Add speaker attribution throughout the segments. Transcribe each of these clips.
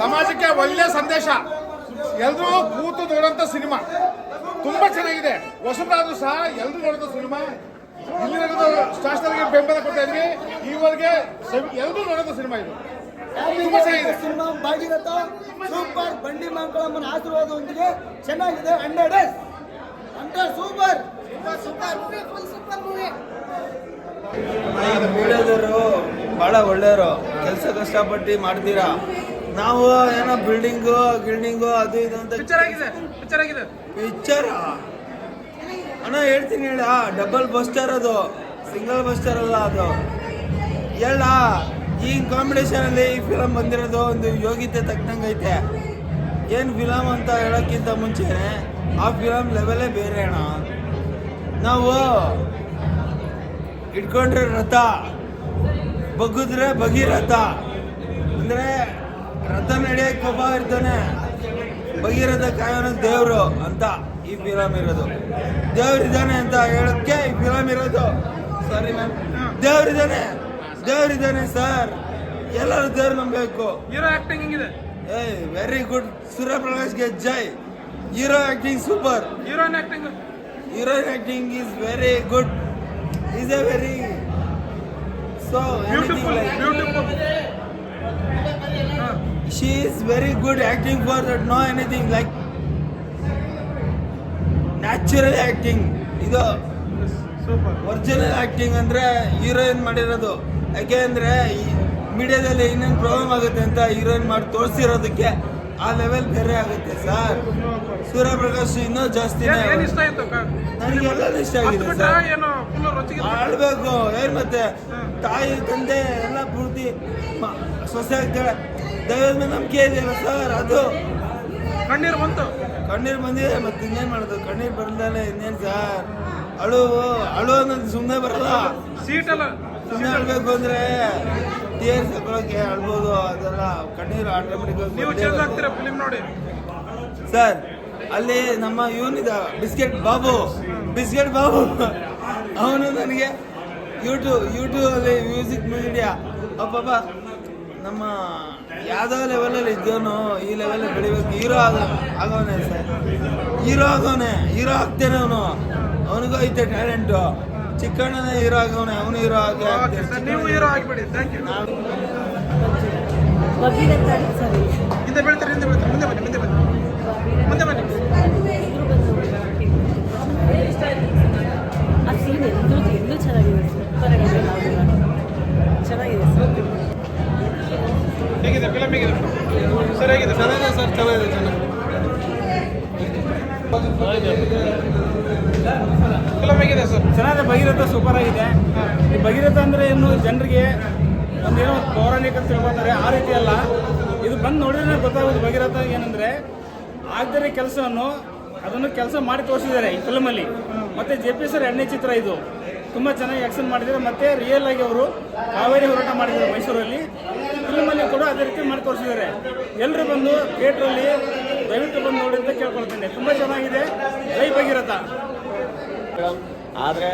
Speaker 1: ಸಮಾಜಕ್ಕೆ ಒಳ್ಳೆ ಸಂದೇಶ. ಎಲ್ಲರೂ ಕೂತು ನೋಡೋಂಥ ಸಿನಿಮಾ. ತುಂಬಾ ಚೆನ್ನಾಗಿದೆ. ಹೊಸಬರಾದ್ರೂ ಸಹ ಎಲ್ಲರೂ ನೋಡೋಂಥ ಸಿನಿಮಾ. ಇಲ್ಲಿ ಸ್ಟಾರ್ಸ್ಗೆ ಬೆಂಬಲ ಕೊಡ್ತಾ ಇದ್ವಿ. ಈವರೆಗೆ ಎಲ್ಲರೂ ನೋಡೋಂಥ ಸಿನಿಮಾ ಇದು. ತುಂಬಾ ಚೆನ್ನಾಗಿದೆ.
Speaker 2: Cinema Bhagiratha super. ಬಂಡಿ ಮಂಗಳಮ್ಮನ ಆಶೀರ್ವಾದದೊಂದಿಗೆ ಚೆನ್ನಾಗಿದೆ. Hundred hundred super.
Speaker 3: ಮೀಡಿಯಾದವರು ಬಹಳ ಒಳ್ಳೆಯವರು. ಕೆಲಸ ಕಷ್ಟಪಟ್ಟು ಮಾಡ್ತೀರಾ? ನಾವು ಏನೋ ಬಿಲ್ಡಿಂಗು ಗಿಲ್ಡಿಂಗು ಅದು ಇದು ಅಂತ
Speaker 1: ಪಿಕ್ಚರ್ ಆಗಿದೆ ಪಿಕ್ಚರ್ ಆಗಿದೆ.
Speaker 3: ಪಿಕ್ಚರ್ ಅಣ್ಣ ಹೇಳ್ತೀನಿ ಹೇಳ ಡಬಲ್ ಬಸ್ಟರ್ ಅದು ಸಿಂಗಲ್ ಬಸ್ಟರ್ ಅಲ್ಲ ಅದು. ಹೇಳ ಈ ಕಾಂಬಿನೇಷನ್ ಅಲ್ಲಿ ಈ ಫಿಲಮ್ ಬಂದಿರೋದು ಒಂದು ಯೋಗ್ಯತೆ ತಕ್ಕಂಗೆ ಐತೆ. ಏನು ಫಿಲಮ್ ಅಂತ ಹೇಳೋಕ್ಕಿಂತ ಮುಂಚೆ ಆ ಫಿಲಮ್ ಲೆವೆಲೇ ಬೇರೆ ಅಣ್ಣ. ನಾವು ಇಟ್ಕೊಂಡ್ರೆ ರಥ ಬಗ್ಗಿದ್ರೆ ಭಗೀರಥ ಅಂದ್ರೆ ರಥ ಹಿಡಿಯಕ್ಕೆ ಒಬ್ಬ ಇರ್ತಾನೆ. ಭಗೀರಥ ಕಾಯೋನ ದೇವರು ಅಂತ ಈ ಫಿಲಮ್ ಇರೋದು. ದೇವರಿದ್ದಾನೆ ಅಂತ ಹೇಳೋಕ್ಕೆ ಈ ಫಿಲಮ್ ಇರೋದು. ಸಾರಿ ಮ್ಯಾಮ್ ದೇವರಿದ್ದಾನೆ ದೇವರಿದ್ದಾನೆ ಸರ್ ಎಲ್ಲರೂ ದೇವ್ರು ನಂಬಬೇಕು.
Speaker 1: ಹೀರೋ ಆಕ್ಟಿಂಗ್ ಹೆಂಗಿದೆ?
Speaker 3: ಏಯ್ ವೆರಿ ಗುಡ್ ಸೂರ್ಯಪ್ರಕಾಶ್ಗೆ ಜೈ. Hero acting super
Speaker 1: heroine acting
Speaker 3: heroine acting is very good is a very so
Speaker 1: beautiful beautiful
Speaker 3: she is very good acting for that. No anything like natural acting ಇದು original acting ಅಂದರೆ heroine ಮಾಡಿರೋದು. ಯಾಕೆ ಅಂದರೆ ಮೀಡಿಯಾದಲ್ಲಿ ಇನ್ನೇನು problem ಆಗುತ್ತೆ ಅಂತ heroine ಮಾಡಿ ತೋರಿಸಿರೋದಕ್ಕೆ ಆ ಲೆವೆಲ್ ಬೇರೆ ಆಗುತ್ತೆ ಸರ್ ಸೂರ್ಯಪ್ರಕಾಶ್ ಇನ್ನೂ ಜಾಸ್ತಿ
Speaker 1: ನನಗೆಲ್ಲ ಇಷ್ಟ
Speaker 3: ಆಗಿದೆ ಸರ್
Speaker 1: ಏನು
Speaker 3: ಆಡ್ಬೇಕು ಏನ್ ಮತ್ತೆ? ತಾಯಿ ತಂದೆ ಎಲ್ಲ ಪೂರ್ತಿ ಸೊಸೆ ಆಗ್ತಾಳೆ ದೈವದ ಮೇಲೆ ನಂಬಿಕೆ ಇದೆಯಲ್ಲ ಸರ್ ಅದು.
Speaker 1: ಕಣ್ಣೀರು ಬಂತು.
Speaker 3: ಕಣ್ಣೀರು ಬಂದಿದೆ ಮತ್ತೆ ಇನ್ನೇನ್ ಮಾಡೋದು? ಕಣ್ಣೀರು ಬರ್ದಲೆ ಇನ್ನೇನ್ ಸರ್? ಅಳು ಅಳು ಅನ್ನೋದು ಸುಮ್ಮನೆ ಬರಲ್ಲ.
Speaker 1: ಸೀಟ್ ಅಲ್ಲ
Speaker 3: ಸುಮ್ಮನೆ ಅಳ್ಬೇಕು ಅಂದ್ರೆ ಟೀಯರ್ಸ್ ಹಾಕೊಳ್ಳೋಕೆ ಅಳ್ಬೋದು ಅದೆಲ್ಲ ಕಣ್ಣೀರು
Speaker 1: ನೀವು ಚೇಂಜ್
Speaker 3: ಆಟೋಮೆಟಿಕ್
Speaker 1: ಆಗ್ತೀರಾ ಫಿಲಿಮ್ ನೋಡಿ?
Speaker 3: ಸರ್ ಅಲ್ಲಿ ನಮ್ಮ ಇವನಿದ ಬಿಸ್ಕೆಟ್ ಬಾಬು. ಬಿಸ್ಕೆಟ್ ಬಾಬು. ಅವನು ನನಗೆ ಯೂಟ್ಯೂಬ್ ಯೂಟ್ಯೂಬಲ್ಲಿ ಮ್ಯೂಸಿಕ್ ಮೀಡಿಯಾ ಅಬ್ಬಬ್ಬ ನಮ್ಮ ಯಾವ್ದೋ ಲೆವೆಲಲ್ಲಿ ಇದ್ದವನು ಈ ಲೆವೆಲಲ್ಲಿ ಬೆಳಿಬೇಕು. ಹೀರೋ ಆಗ ಆಗೋನೆ ಸರ್. ಹೀರೋ ಆಗೋನೆ. ಹೀರೋ ಆಗ್ತೇನೆ ಅವನು. ಅವನಿಗೂ ಐತೆ ಟ್ಯಾಲೆಂಟು ಚಿಕ್ಕಣ್ಣನೇ ಹೀರೋ ಆಗೋನೆ. ಅವನು ಹೀರೋ ಆಗಿ
Speaker 1: ನೀವು ಹೀರೋ ಆಗಿಬಿಡಿ. ಥ್ಯಾಂಕ್ ಯು ಹಿಂದೆ ಬೀಳ್ತಾರೆ ಹಿಂದೆ ಬೀಳ್ತಾರೆ. ಮುಂದೆ ಬನ್ನಿ ಮುಂದೆ ಬನ್ನಿ.
Speaker 4: ಜನರಿಗೆ ಒಂದೇನೋ ಪೌರಾಣಿಕ ತಿಳ್ಕೊತಾರೆ ಆ ರೀತಿ ಅಲ್ಲ. ಇದು ಬಂದು ನೋಡಿದ್ರೆ ಗೊತ್ತಾಗೋದು ಭಗೀರಥ ಏನಂದರೆ ಆಗದೇ ಕೆಲಸವನ್ನು, ಅದನ್ನು ಕೆಲಸ ಮಾಡಿ ತೋರಿಸಿದ್ದಾರೆ ಈ ಫಿಲ್ಮಲ್ಲಿ ಮತ್ತು ಜೆ ಪಿ ಸರ್ ಎರಡನೇ ಚಿತ್ರ ಇದು. ತುಂಬ ಚೆನ್ನಾಗಿ ಆಕ್ಷನ್ ಮಾಡಿದ್ದಾರೆ. ಮತ್ತು ರಿಯಲ್ ಆಗಿ ಅವರು ಕಾವೇರಿ ಹೋರಾಟ ಮಾಡಿದ್ದಾರೆ ಮೈಸೂರಲ್ಲಿ. ಫಿಲ್ಮಲ್ಲಿ ಕೂಡ ಅದೇ ರೀತಿ ಮಾಡಿ ತೋರಿಸಿದ್ದಾರೆ. ಎಲ್ಲರೂ ಬಂದು ಥಿಯೇಟ್ರಲ್ಲಿ ದಯವಿಟ್ಟು ಬಂದು ನೋಡಿ ಅಂತ ಕೇಳ್ಕೊಳ್ತೇನೆ. ತುಂಬ ಚೆನ್ನಾಗಿದೆ. ಜೈ ಭಗೀರಥ.
Speaker 5: ಆದರೆ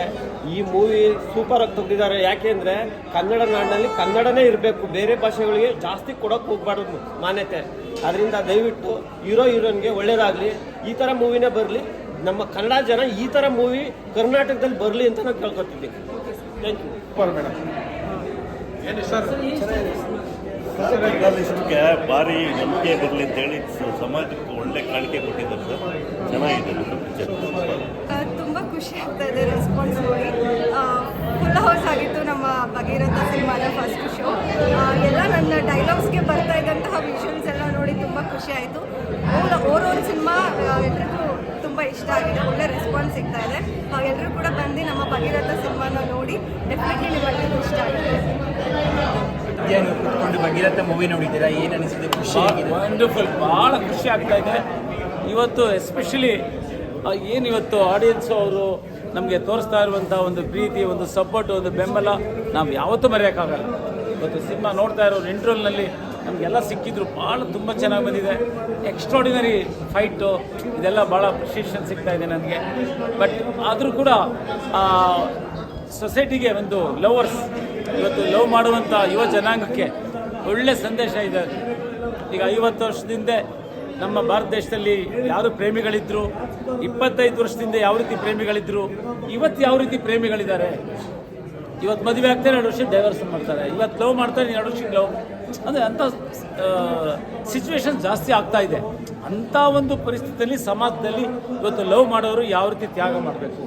Speaker 5: ಈ ಮೂವಿ ಸೂಪರ್ ಆಗಿ ಯಾಕೆ ಅಂದರೆ ಕನ್ನಡ ನಾಡಿನಲ್ಲಿ ಕನ್ನಡನೇ ಇರಬೇಕು. ಬೇರೆ ಭಾಷೆಗಳಿಗೆ ಜಾಸ್ತಿ ಕೊಡೋಕೆ ಹೋಗ್ಬಾರ್ದು ಮಾನ್ಯತೆ. ಅದರಿಂದ ದಯವಿಟ್ಟು ಹೀರೋ ಹೀರೋನ್ಗೆ ಒಳ್ಳೇದಾಗಲಿ. ಈ ಥರ ಮೂವಿನೇ ಬರಲಿ. ನಮ್ಮ ಕನ್ನಡ ಜನ ಈ ಥರ ಮೂವಿ ಕರ್ನಾಟಕದಲ್ಲಿ ಬರಲಿ ಅಂತ ನಾನು ಕೇಳ್ಕೊತಿದ್ದೀನಿ. Thank you
Speaker 1: super madam sir
Speaker 6: ಜರ್ನಲಿಸ್ಟ್ಗೆ ಭಾರಿ ನಂಬಿಕೆ ಬರಲಿ ಅಂತೇಳಿ ಹೇಳಿ ಸಮಾಜಕ್ಕೆ ಒಳ್ಳೆ ಕಾಣಿಕೆ ಕೊಟ್ಟಿದ್ದಾರೆ ಸರ್ ಚೆನ್ನಾಗಿದೆ ಪಿಕ್ಚರ್
Speaker 7: ಖುಷಿ ಆಗ್ತಾ ಇದೆ ರೆಸ್ಪಾನ್ಸ್ ನೋಡಿ. ಫುಲ್ ಹೌಸ್ ಆಗಿತ್ತು ನಮ್ಮ ಭಗೀರಥ ಸಿನಿಮಾದ ಫಸ್ಟ್ ಶೋ ಎಲ್ಲ ನನ್ನ ಡೈಲಾಗ್ಸ್ಗೆ ಬರ್ತಾ ಇದ್ದಂತಹ ವಿಷನ್ಸ್ ಎಲ್ಲ ನೋಡಿ ತುಂಬ ಖುಷಿ ಆಯಿತು. ಓವರ್ ಸಿನಿಮಾ ಎಲ್ರಿಗೂ ತುಂಬ ಇಷ್ಟ ಆಗಿದೆ ಒಳ್ಳೆ ರೆಸ್ಪಾನ್ಸ್ ಸಿಗ್ತಾ ಇದೆ. ಎಲ್ಲರೂ ಕೂಡ ಬಂದು ನಮ್ಮ ಭಗೀರಥ ಸಿನಿಮಾನ ನೋಡಿ ಡೆಫಿನೆಟ್ಲಿ ನಿಮಗೆ ಇಷ್ಟ ಆಗಿದೆ
Speaker 4: ಕುತ್ಕೊಂಡು ಭಗೀರಥ ಮೂವಿ ನೋಡಿದ್ದೀರಾ? ಏನು ಅನಿಸಿದೆ ಖುಷಿ ವಂಡರ್ಫುಲ್ ಭಾಳ ಖುಷಿ ಆಗ್ತಾ ಇದೆ. ಇವತ್ತು ಎಸ್ಪೆಷಲಿ ಏನು ಇವತ್ತು ಆಡಿಯನ್ಸು ಅವರು ನಮಗೆ ತೋರಿಸ್ತಾ ಇರುವಂಥ ಒಂದು ಪ್ರೀತಿ, ಒಂದು ಸಪೋರ್ಟ್ ಒಂದು ಬೆಂಬಲ ನಾವು ಯಾವತ್ತೂ ಮರೆಯೋಕ್ಕಾಗಲ್ಲ. ಇವತ್ತು ಸಿನಿಮಾ ನೋಡ್ತಾ ಇರೋರು ಇಂಟ್ರೋಲ್ನಲ್ಲಿ ನಮಗೆಲ್ಲ ಸಿಕ್ಕಿದ್ರು, ಭಾಳ ತುಂಬ ಚೆನ್ನಾಗಿ ಬಂದಿದೆ. ಎಕ್ಸ್ಟ್ರಾಡಿನರಿ ಫೈಟು ಇದೆಲ್ಲ ಭಾಳ ಅಪ್ರಿಷಿಯೇಷನ್ ಸಿಗ್ತಾ ಇದೆ ನನಗೆ. ಬಟ್ ಆದರೂ ಕೂಡ ಸೊಸೈಟಿಗೆ ಒಂದು ಲವರ್ಸ್ ಇವತ್ತು ಲವ್ ಮಾಡುವಂಥ ಯುವ ಜನಾಂಗಕ್ಕೆ ಒಳ್ಳೆ ಸಂದೇಶ ಇದೆ. ಈಗ ಐವತ್ತು ವರ್ಷದಿಂದ ನಮ್ಮ ಭಾರತ ದೇಶದಲ್ಲಿ ಯಾರು ಪ್ರೇಮಿಗಳಿದ್ರು, ಇಪ್ಪತ್ತೈದು ವರ್ಷದಿಂದ ಯಾವ ರೀತಿ ಪ್ರೇಮಿಗಳಿದ್ರು, ಇವತ್ತು ಯಾವ ರೀತಿ ಪ್ರೇಮಿಗಳಿದ್ದಾರೆ? ಇವತ್ತು ಮದುವೆ ಆಗ್ತಾರೆ ಎರಡು ವರ್ಷ ಡೈವರ್ಸ್ ಮಾಡ್ತಾರೆ. ಇವತ್ತು ಲವ್ ಮಾಡ್ತಾರೆ ಎರಡು ವರ್ಷ ಲವ್ ಅಂದರೆ ಅಂಥ ಸಿಚುವೇಶನ್ ಜಾಸ್ತಿ ಆಗ್ತಾ ಇದೆ. ಅಂಥ ಒಂದು ಪರಿಸ್ಥಿತಿಯಲ್ಲಿ ಸಮಾಜದಲ್ಲಿ ಇವತ್ತು ಲವ್ ಮಾಡೋರು ಯಾವ ರೀತಿ ತ್ಯಾಗ ಮಾಡಬೇಕು?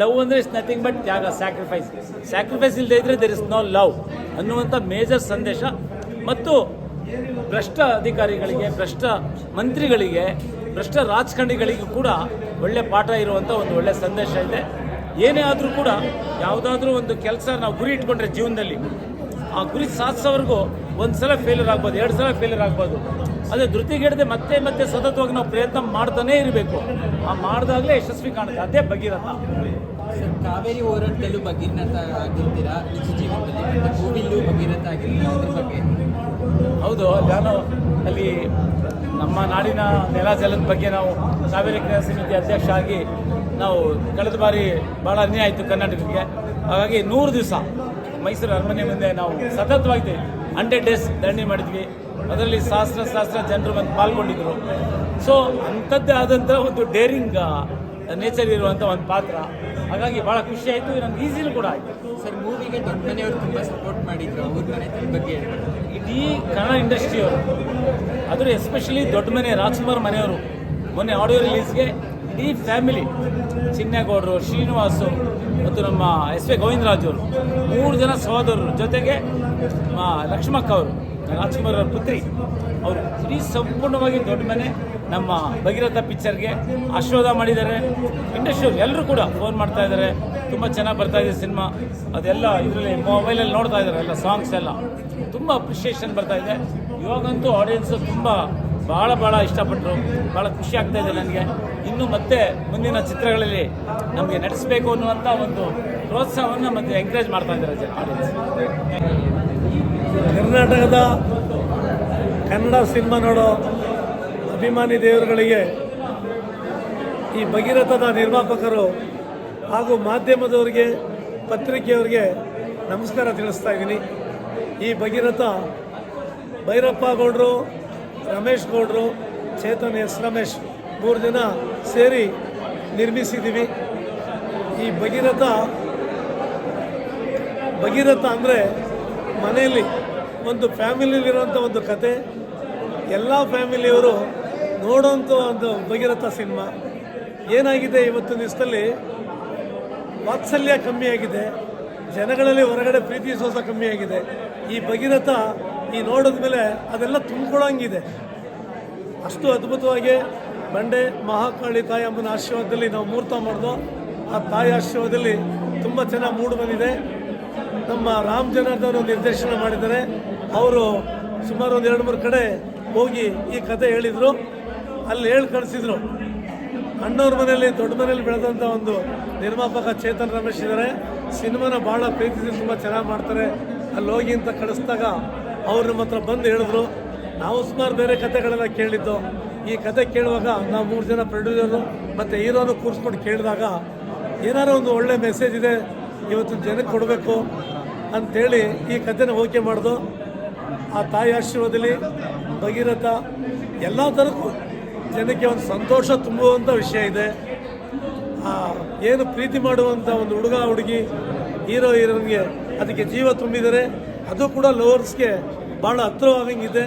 Speaker 4: ಲವ್ ಅಂದರೆ ಇಸ್ ನಥಿಂಗ್ ಬಟ್ ತ್ಯಾಗ ಸ್ಯಾಕ್ರಿಫೈಸ್ ಸ್ಯಾಕ್ರಿಫೈಸ್ ಇಲ್ಲದೆ ಇದ್ದರೆ ದೇರ್ ಇಸ್ ನೋ ಲವ್ ಅನ್ನುವಂಥ ಮೇಜರ್ ಸಂದೇಶ. ಮತ್ತು ಭ್ರಷ್ಟ ಅಧಿಕಾರಿಗಳಿಗೆ, ಭ್ರಷ್ಟ ಮಂತ್ರಿಗಳಿಗೆ, ಭ್ರಷ್ಟ ರಾಜಕಾರಣಿಗಳಿಗೂ ಕೂಡ ಒಳ್ಳೆ ಪಾಠ ಇರುವಂಥ ಒಂದು ಒಳ್ಳೆ ಸಂದೇಶ ಇದೆ. ಏನೇ ಆದರೂ ಕೂಡ ಯಾವುದಾದ್ರೂ ಒಂದು ಕೆಲಸ ನಾವು ಗುರಿ ಇಟ್ಕೊಂಡ್ರೆ ಜೀವನದಲ್ಲಿ, ಆ ಗುರಿ ಸಾಧಿಸೋವರೆಗೂ ಒಂದು ಸಲ ಫೇಲ್ಯೂರ್ ಆಗ್ಬೋದು, ಎರಡು ಸಲ ಫೇಲ್ಯೂರ್ ಆಗ್ಬೋದು. ಅದೇ ಧೃತಿಗೆಡದೆ ಮತ್ತೆ ಮತ್ತೆ ಸತತವಾಗಿ ನಾವು ಪ್ರಯತ್ನ ಮಾಡ್ತಾನೇ ಇರಬೇಕು. ಆ ಮಾಡಿದಾಗಲೇ ಯಶಸ್ವಿ ಕಾಣುತ್ತೆ. ಅದೇ ಬಗ್ಗಿರಲ್ಲ
Speaker 8: ಸರ್, ಕಾವೇರಿ ಹೋರಾಟದಲ್ಲೂ ಭಗೀರಥ ಆಗಿರ್ತೀರಾ? ನಿಜ ಜೀವನದಲ್ಲಿ ಭಗೀರಥ ಆಗಿರ್ತೀರಾ? ಅದ್ರ ಬಗ್ಗೆ?
Speaker 4: ಹೌದು ನಾನು ಅಲ್ಲಿ ನಮ್ಮ ನಾಡಿನ ನೆಲ ಜಲದ ಬಗ್ಗೆ ನಾವು ಕಾವೇರಿ ಕ್ರಿಯಾ ಸಮಿತಿ ಅಧ್ಯಕ್ಷ ಆಗಿ ನಾವು ಕಳೆದ ಬಾರಿ ಭಾಳ ಅನ್ಯಾಯ ಆಯಿತು ಕರ್ನಾಟಕಕ್ಕೆ. ಹಾಗಾಗಿ ನೂರು ದಿವಸ ಮೈಸೂರು ಅರಮನೆ ಮುಂದೆ ನಾವು ಸತತವಾಗಿ ಹಂಡ್ರೆಡ್ ಡೇಸ್ ದಂಡಿ ಮಾಡಿದ್ವಿ. ಅದರಲ್ಲಿ ಸಹಸ್ರ ಸಹಸ್ರ ಜನರು ಬಂದು ಪಾಲ್ಗೊಂಡಿದ್ರು. ಸೊ ಅಂಥದ್ದೇ ಆದಂಥ ಒಂದು ಡೇರಿಂಗ್ ನೇಚರ್ ಇರುವಂಥ ಒಂದು ಪಾತ್ರ. ಹಾಗಾಗಿ ಭಾಳ ಖುಷಿ ಆಯ್ತು ನಮ್ಗೆ ಈಸಿನೂ ಕೂಡ ಆಯಿತು.
Speaker 8: ಸರ್ ಮೂವಿಗೆ ದೊಡ್ಡ ಮನೆಯವರು ತುಂಬ ಸಪೋರ್ಟ್ ಮಾಡಿದ್ರು ಅವ್ರ ಮನೆ ಬಗ್ಗೆ
Speaker 4: ಇಡೀ ಕನ್ನಡ ಇಂಡಸ್ಟ್ರಿಯವರು ಅದರ ಎಸ್ಪೆಷಲಿ ದೊಡ್ಡ ಮನೆ ರಾಜ್ಕುಮಾರ್ ಮನೆಯವರು. ಮೊನ್ನೆ ಆಡಿಯೋ ರಿಲೀಸ್ಗೆ ಇಡೀ ಫ್ಯಾಮಿಲಿ ಚಿನ್ನೇಗೌಡರು ಶ್ರೀನಿವಾಸು ಮತ್ತು ನಮ್ಮ ಎಸ್ ವಿ ಗೋವಿಂದರಾಜ್ ಅವರು ಮೂರು ಜನ ಸಹೋದರರು ಜೊತೆಗೆ ಲಕ್ಷ್ಮಕ್ಕ ಅವರು. ರಾಜ್ಕುಮಾರ್ ಅವರ ಪುತ್ರಿ. ಅವರು ಇಡೀ ಸಂಪೂರ್ಣವಾಗಿ ದೊಡ್ಡ ಮನೆ. ನಮ್ಮ ಭಗೀರಥ ಪಿಕ್ಚರ್ಗೆ ಆಶೀರ್ವಾದ ಮಾಡಿದ್ದಾರೆ. ಇಂಡಸ್ಟ್ರಿಯವ್ರು ಎಲ್ಲರೂ ಕೂಡ ಫೋನ್ ಮಾಡ್ತಾ ಇದ್ದಾರೆ. ತುಂಬ ಚೆನ್ನಾಗಿ ಬರ್ತಾ ಇದೆ ಸಿನಿಮಾ ಅದೆಲ್ಲ ಇದರಲ್ಲಿ ಮೊಬೈಲಲ್ಲಿ ನೋಡ್ತಾ ಇದ್ದಾರೆ, ಎಲ್ಲ ಸಾಂಗ್ಸ್ ಎಲ್ಲ. ತುಂಬ ಅಪ್ರಿಷಿಯೇಷನ್ ಬರ್ತಾ ಇದೆ. ಇವಾಗಂತೂ ಆಡಿಯನ್ಸು ತುಂಬ ಭಾಳ ಭಾಳ ಇಷ್ಟಪಟ್ಟರು ಭಾಳ ಖುಷಿ ಆಗ್ತಾ ಇದೆ ನನಗೆ. ಇನ್ನು ಮತ್ತೆ ಮುಂದಿನ ಚಿತ್ರಗಳಲ್ಲಿ ನಮಗೆ ನಡೆಸಬೇಕು ಅನ್ನುವಂಥ ಒಂದು ಪ್ರೋತ್ಸಾಹವನ್ನು ಮತ್ತೆ ಎಂಕರೇಜ್ ಮಾಡ್ತಾ ಇದ್ದಾರೆ ಆಡಿಯನ್ಸ್
Speaker 9: ಕರ್ನಾಟಕದ ಕನ್ನಡ ಸಿನಿಮಾ ನೋಡೋ ಅಭಿಮಾನಿ ದೇವರುಗಳಿಗೆ ಈ ಭಗೀರಥದ ನಿರ್ಮಾಪಕರು ಹಾಗೂ ಮಾಧ್ಯಮದವರಿಗೆ, ಪತ್ರಿಕೆಯವರಿಗೆ ನಮಸ್ಕಾರ ತಿಳಿಸ್ತಾ ಇದ್ದೀನಿ. ಈ ಭಗೀರಥ ಭೈರಪ್ಪ ಗೌಡರು, ರಮೇಶ್ ಗೌಡರು, ಚೇತನ್ ಎಸ್ ರಮೇಶ್ ಮೂರು ದಿನ ಸೇರಿ ನಿರ್ಮಿಸಿದ್ದೀವಿ. ಈ ಭಗೀರಥ ಭಗೀರಥ ಅಂದರೆ ಮನೆಯಲ್ಲಿ ಒಂದು ಫ್ಯಾಮಿಲಿಯಲ್ಲಿರುವಂಥ ಒಂದು ಕತೆ. ಎಲ್ಲ ಫ್ಯಾಮಿಲಿಯವರು ನೋಡೋಂಥ ಒಂದು ಭಗೀರಥ ಸಿನಿಮಾ. ಏನಾಗಿದೆ ಇವತ್ತು ದಿವಸದಲ್ಲಿ? ವಾತ್ಸಲ್ಯ ಕಮ್ಮಿಯಾಗಿದೆ ಜನಗಳಲ್ಲಿ ಹೊರಗಡೆ ಪ್ರೀತಿ ವಿಶ್ವಾಸ ಕಮ್ಮಿಯಾಗಿದೆ ಈ ಭಗೀರಥ ಈ ನೋಡಿದ ಮೇಲೆ ಅದೆಲ್ಲ ತುಂಬಿಕೊಳ್ಳೋಂಗಿದೆ. ಅಷ್ಟು ಅದ್ಭುತವಾಗಿ ಬಂಡೆ ಮಹಾಕಾಳಿ ತಾಯಿ ಅಮ್ಮನ ಆಶೀರ್ವಾದದಲ್ಲಿ ನಾವು ಮೂರ್ತ ಮಾಡಿದ್ವು ಆ ತಾಯಿ ಆಶೀರ್ವಾದದಲ್ಲಿ ತುಂಬ ಚೆನ್ನಾಗಿ ಮೂಡು ಬಂದಿದೆ. ನಮ್ಮ ರಾಮ್ ಜನಾರ್ದನ್ ನಿರ್ದೇಶನ ಮಾಡಿದ್ದಾರೆ. ಅವರು ಸುಮಾರು ಒಂದು ಎರಡು ಮೂರು ಕಡೆ ಹೋಗಿ ಈ ಕತೆ ಹೇಳಿದರು. ಅಲ್ಲಿ ಹೇಳಿ ಕಳಿಸಿದ್ರು. ಅಣ್ಣವ್ರ ಮನೆಯಲ್ಲಿ, ದೊಡ್ಡ ಮನೆಯಲ್ಲಿ ಬೆಳೆದಂಥ ಒಂದು ನಿರ್ಮಾಪಕ ಚೇತನ್ ರಮೇಶ್ ಇದ್ದಾರೆ ಸಿನಿಮಾನ ಭಾಳ ಪ್ರೀತಿಸಿ ತುಂಬ ಚೆನ್ನಾಗಿ ಮಾಡ್ತಾರೆ. ಅಲ್ಲಿ ಹೋಗಿ ಅಂತ ಕಳಿಸಿದಾಗ ಅವ್ರು ನಮ್ಮ ಹತ್ರ ಬಂದು ಹೇಳಿದ್ರು. ನಾವು ಸುಮಾರು ಬೇರೆ ಕತೆಗಳೆಲ್ಲ ಕೇಳಿದ್ದು. ಈ ಕತೆ ಕೇಳುವಾಗ ನಾವು ಮೂರು ಜನ ಪ್ರೊಡ್ಯೂಸರು ಮತ್ತು ಹೀರೋನು ಕೂರಿಸ್ಕೊಂಡು ಕೇಳಿದಾಗ ಏನಾರು ಒಂದು ಒಳ್ಳೆ ಮೆಸೇಜ್ ಇದೆ, ಇವತ್ತು ಜನಕ್ಕೆ ಕೊಡಬೇಕು ಅಂಥೇಳಿ ಈ ಕಥೆನ ಓಕೆ ಮಾಡ್ದು. ಆ ತಾಯಿ ಆಶೀರ್ವಾದದಲ್ಲಿ ಭಗೀರಥ ಎಲ್ಲ ಥರಕ್ಕೂ ಜನಕ್ಕೆ ಒಂದು ಸಂತೋಷ ತುಂಬುವಂಥ ವಿಷಯ ಇದೆ. ಏನು ಪ್ರೀತಿ ಮಾಡುವಂಥ ಒಂದು ಹುಡುಗ, ಹುಡುಗಿ, ಹೀರೋ ಹೀರೋನ್ಗೆ ಅದಕ್ಕೆ ಜೀವ ತುಂಬಿದರೆ ಅದು ಕೂಡ ಲವರ್ಸ್ಗೆ ಭಾಳ ಇದೆ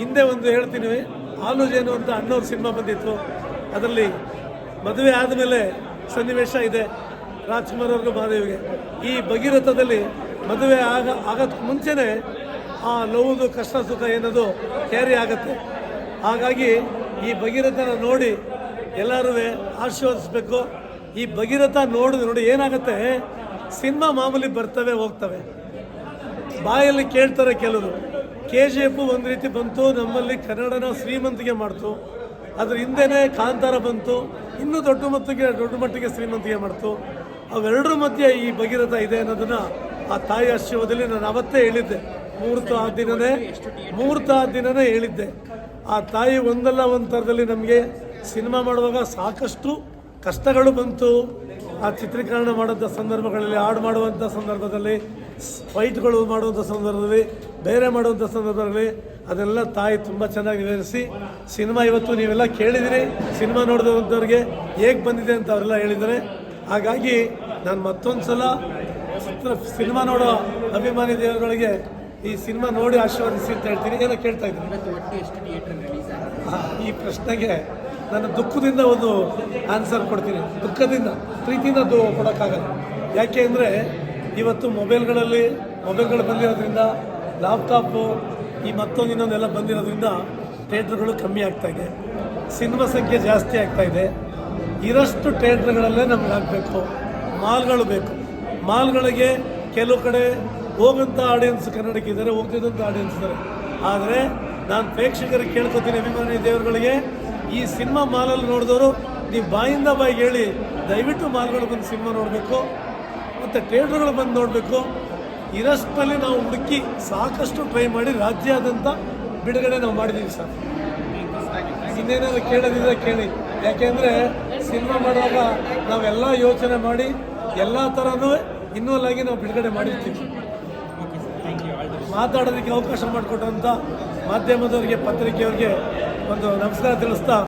Speaker 9: ಹಿಂದೆ ಒಂದು ಹೇಳ್ತೀನಿ ಹಾಲು ಜೇನು ಅಂತ ಅಣ್ಣವ್ರ ಸಿನಿಮಾ ಬಂದಿತ್ತು. ಅದರಲ್ಲಿ ಮದುವೆ ಆದಮೇಲೆ ಸನ್ನಿವೇಶ ಇದೆ ರಾಜ್ಕುಮಾರ್ ಅವ್ರಿಗೂ ಮಹಾದೇವಿಗೆ. ಈ ಭಗೀರಥದಲ್ಲಿ ಮದುವೆ ಆಗ ಆಗಕ್ಕೆ ಮುಂಚೆನೇ ಆ ನೋವುದು ಕಷ್ಟ ಸುಖ ಏನದು ಕ್ಯಾರಿ ಆಗುತ್ತೆ. ಹಾಗಾಗಿ ಈ ಭಗೀರಥನ ನೋಡಿ ಎಲ್ಲರೂ ಆಶೀರ್ವದಿಸ್ಬೇಕು. ಈ ಭಗೀರಥ ನೋಡಿ ನೋಡಿ ಏನಾಗುತ್ತೆ? ಸಿನಿಮಾ ಮಾಮೂಲಿ ಬರ್ತವೆ, ಹೋಗ್ತವೆ. ಬಾಯಲ್ಲಿ ಕೇಳ್ತಾರೆ ಕೆಲವರು ಕೆ ಜಿ ಎಫ್ ಒಂದು ರೀತಿ ಬಂತು, ನಮ್ಮಲ್ಲಿ ಕನ್ನಡನ ಶ್ರೀಮಂತಿಗೆ ಮಾಡ್ತು. ಅದ್ರ ಹಿಂದೆನೇ ಕಾಂತಾರ ಬಂತು, ಇನ್ನೂ ದೊಡ್ಡ ಮಟ್ಟಿಗೆ ದೊಡ್ಡ ಮಟ್ಟಿಗೆ ಶ್ರೀಮಂತಿಗೆ ಮಾಡ್ತು. ಅವೆರಡರ ಮಧ್ಯೆ ಈ ಭಗೀರಥ ಇದೆ ಅನ್ನೋದನ್ನ ಆ ತಾಯಿ ಆಶೀರ್ವಾದದಲ್ಲಿ ನಾನು ಅವತ್ತೇ ಹೇಳಿದ್ದೆ. ಮುಹೂರ್ತ ಆ ದಿನನೇ ಮುಹೂರ್ತ ಆ ದಿನನೇ ಹೇಳಿದ್ದೆ. ಆ ತಾಯಿ ಒಂದಲ್ಲ ಒಂದು ಥರದಲ್ಲಿ ನಮಗೆ ಸಿನಿಮಾ ಮಾಡುವಾಗ ಸಾಕಷ್ಟು ಕಷ್ಟಗಳು ಬಂತು. ಆ ಚಿತ್ರೀಕರಣ ಮಾಡೋಂಥ ಸಂದರ್ಭಗಳಲ್ಲಿ, ಹಾಡು ಮಾಡುವಂಥ ಸಂದರ್ಭದಲ್ಲಿ, ಫೈಟ್ಗಳು ಮಾಡುವಂಥ ಸಂದರ್ಭದಲ್ಲಿ, ಬೇರೆ ಮಾಡುವಂಥ ಸಂದರ್ಭದಲ್ಲಿ ಅದೆಲ್ಲ ತಾಯಿ ತುಂಬ ಚೆನ್ನಾಗಿ ವಿವರಿಸಿ ಸಿನಿಮಾ ಇವತ್ತು ನೀವೆಲ್ಲ ಕೇಳಿದಿರಿ, ಸಿನಿಮಾ ನೋಡಿದಂಥವ್ರಿಗೆ ಹೇಗೆ ಬಂದಿದೆ ಅಂತ ಅವರೆಲ್ಲ ಹೇಳಿದ್ದಾರೆ. ಹಾಗಾಗಿ ನಾನು ಮತ್ತೊಂದು ಸಲ ಚಿತ್ರ, ಸಿನಿಮಾ ನೋಡೋ ಅಭಿಮಾನಿ ದೇವರುಗಳಿಗೆ ಈ ಸಿನಿಮಾ ನೋಡಿ ಆಶೀರ್ವದಿಸಿ ಅಂತ ಹೇಳ್ತೀನಿ. ಏನೋ ಕೇಳ್ತಾ ಇದ್ದೀನಿ. ಈ ಪ್ರಶ್ನೆಗೆ ನಾನು ದುಃಖದಿಂದ ಒಂದು ಆನ್ಸರ್ ಕೊಡ್ತೀನಿ. ದುಃಖದಿಂದ ಪ್ರೀತಿಯಿಂದ ಅದು ಕೊಡೋಕ್ಕಾಗಲ್ಲ. ಯಾಕೆ ಅಂದರೆ ಇವತ್ತು ಮೊಬೈಲ್ಗಳಲ್ಲಿ ಮೊಬೈಲ್ಗಳು ಬಂದಿರೋದ್ರಿಂದ ಲ್ಯಾಪ್ಟಾಪು ಈ ಮತ್ತೊಂದು ಇನ್ನೊಂದೆಲ್ಲ ಬಂದಿರೋದ್ರಿಂದ ಥಿಯೇಟ್ರ್ಗಳು ಕಮ್ಮಿ ಆಗ್ತಾ ಇದೆ. ಸಿನಿಮಾ ಸಂಖ್ಯೆ ಜಾಸ್ತಿ ಆಗ್ತಾ ಇದೆ. ಇರಷ್ಟು ಥಿಯೇಟ್ರ್ಗಳಲ್ಲೇ ನಮ್ಗೆ ಆಗಬೇಕು. ಮಾಲ್ಗಳು ಬೇಕು. ಮಾಲ್ಗಳಿಗೆ ಕೆಲವು ಕಡೆ ಹೋಗೋಂಥ ಆಡಿಯನ್ಸ್ ಕನ್ನಡಕ್ಕೆ ಇದ್ದಾರೆ ಹೋಗ್ತಿದ್ದಂಥ ಆಡಿಯನ್ಸ್ ಇದ್ದಾರೆ. ಆದರೆ ನಾನು ಪ್ರೇಕ್ಷಕರಿಗೆ ಕೇಳ್ಕೊತೀನಿ ಅಭಿಮಾನಿ ದೇವರುಗಳಿಗೆ, ಈ ಸಿನಿಮಾ ಮಾಲಲ್ಲಿ ನೋಡಿದವರು, ನೀವು ಬಾಯಿಂದ ಬಾಯಿಗೆ ಹೇಳಿ, ದಯವಿಟ್ಟು ಮಾಲ್ಗಳು ಬಂದು ಸಿನಿಮಾ ನೋಡಬೇಕು, ಮತ್ತು ಥಿಯೇಟ್ರ್ಗಳು ಬಂದು ನೋಡಬೇಕು. ಇರಷ್ಟಲ್ಲಿ ನಾವು ಹುಡುಕಿ ಸಾಕಷ್ಟು ಟ್ರೈ ಮಾಡಿ ರಾಜ್ಯಾದ್ಯಂತ ಬಿಡುಗಡೆ ನಾವು ಮಾಡಿದ್ದೀವಿ ಸರ್. ಇನ್ನೇನಾದ್ರು ಕೇಳೋದಿದ್ರೆ ಕೇಳಿ. ಯಾಕೆಂದರೆ ಸಿನಿಮಾ ಮಾಡುವಾಗ ನಾವೆಲ್ಲ ಯೋಚನೆ ಮಾಡಿ, ಎಲ್ಲ ಥರನೂ ಇನ್ವಾಲ್ವ್ ಆಗಿ ನಾವು ಬಿಡುಗಡೆ ಮಾಡಿರ್ತೀವಿ. ಮಾತಾಡೋದಕ್ಕೆ ಅವಕಾಶ ಮಾಡಿಕೊಟ್ಟಂಥ ಮಾಧ್ಯಮದವರಿಗೆ ಪತ್ರಿಕೆಯವರಿಗೆ ಒಂದು ನಮಸ್ಕಾರ ತಿಳಿಸ್ತಾ